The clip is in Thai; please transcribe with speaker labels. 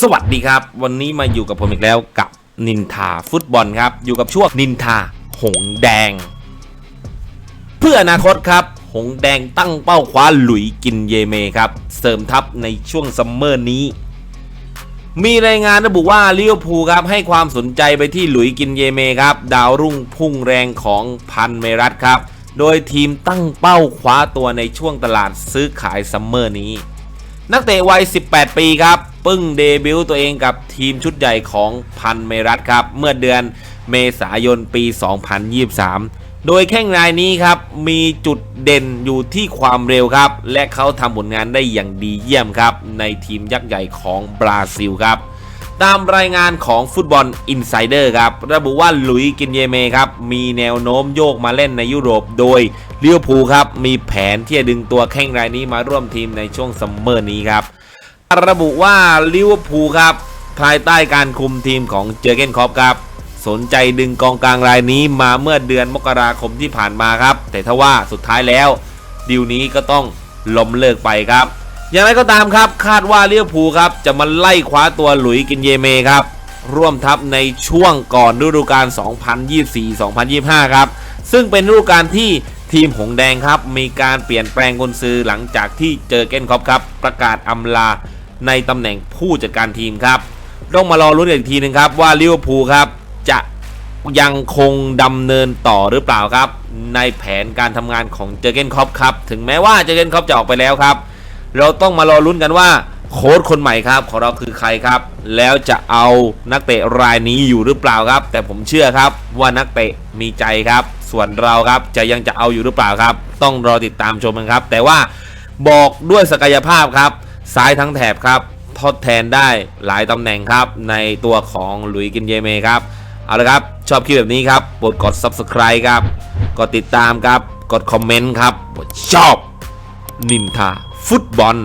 Speaker 1: สวัสดีครับ วันนี้มาอยู่กับผมอีกแล้วกับนินทาฟุตบอลครับ อยู่กับช่วงนินทาหงแดง เพื่ออนาคตครับ หงแดงตั้งเป้าคว้าหลุยกินเยเมครับ เสริมทัพในช่วงซัมเมอร์นี้ มีรายงานระบุว่าลิเวอร์พูลครับให้ความสนใจไปที่หลุยกินเยเมครับ ดาวรุ่งพุ่งแรงของพันเมรัตครับ โดยทีมตั้งเป้าคว้าตัวในช่วงตลาดซื้อขายซัมเมอร์นี้นักเตะวัย 18 ปีครับ ปึ้งเดบิวต์ตัวเองกับทีมชุดใหญ่ของพันเมรัตครับ เมื่อเดือนเมษายนปี 2023 โดยแข้งรายนี้ครับ มีจุดเด่นอยู่ที่ความเร็วครับ และเขาทำผลงานได้อย่างดีเยี่ยมครับ ในทีมยักษ์ใหญ่ของบราซิลครับตามรายงานของฟุตบอลอินไซเดอร์ครับ ระบุว่าหลุยกินเยเมครับ มีแนวโน้มโยกมาเล่นในยุโรปโดยลิเวอร์พูครับ มีแผนที่จะดึงตัวแข้งรายนี้มาร่วมทีมในช่วงซัมเมอร์นี้ครับ ระบุว่าลิเวอร์พูลครับ ภายใต้การคุมทีมของเจอเกนคอปครับ สนใจดึงกองกลางรายนี้มาเมื่อเดือนมกราคมที่ผ่านมาครับ แต่ทว่าสุดท้ายแล้วดีลนี้ก็ต้องล้มเลิกไปครับ อย่างไรก็ตามครับคาดว่าลิเวอร์พูลครับ จะมาไล่คว้าตัวหลุยส์กินเยเมครับ ร่วมทัพในช่วงก่อนฤดูกาล 2024-2025 ครับ ซึ่งเป็นฤดูกาลที่ทีมหงแดงครับ มีการเปลี่ยนแปลงกุนซือหลังจากที่เจอเกนคอปครับ ประกาศอำลา ในตำแหน่งผู้จัดการทีมครับ ต้องมารอรุ้นอีกทีหนึงครับว่าลิเวอร์พูลครับจะยังคงดำเนินต่อหรือเปล่าครับ ในแผนการทำงานของเจอเกนคอปครับ ถึงแม้ว่าเจอเกนคอปจะออกไปแล้วครับ เราต้องมารอลุ้นกันว่าโค้ชคนใหม่ครับของเราคือใครครับ แล้วจะเอานักเตะรายนี้อยู่หรือเปล่าครับ แต่ผมเชื่อครับว่านักเตะมีใจครับ ส่วนเราครับจะยังจะเอาอยู่หรือเปล่าครับ ต้องรอติดตามชมกันครับ แต่ว่าบอกด้วยศักยภาพครับ ซ้ายทั้งแถบครับทดแทนได้หลายตำแหน่งครับ ในตัวของหลุยส์กินเยเมครับ เอาละครับ ชอบคลิปแบบนี้ครับกดกด subscribe ครับ กดติดตามครับ กดคอมเมนต์ครับ ชอบนินทาฟุตบอล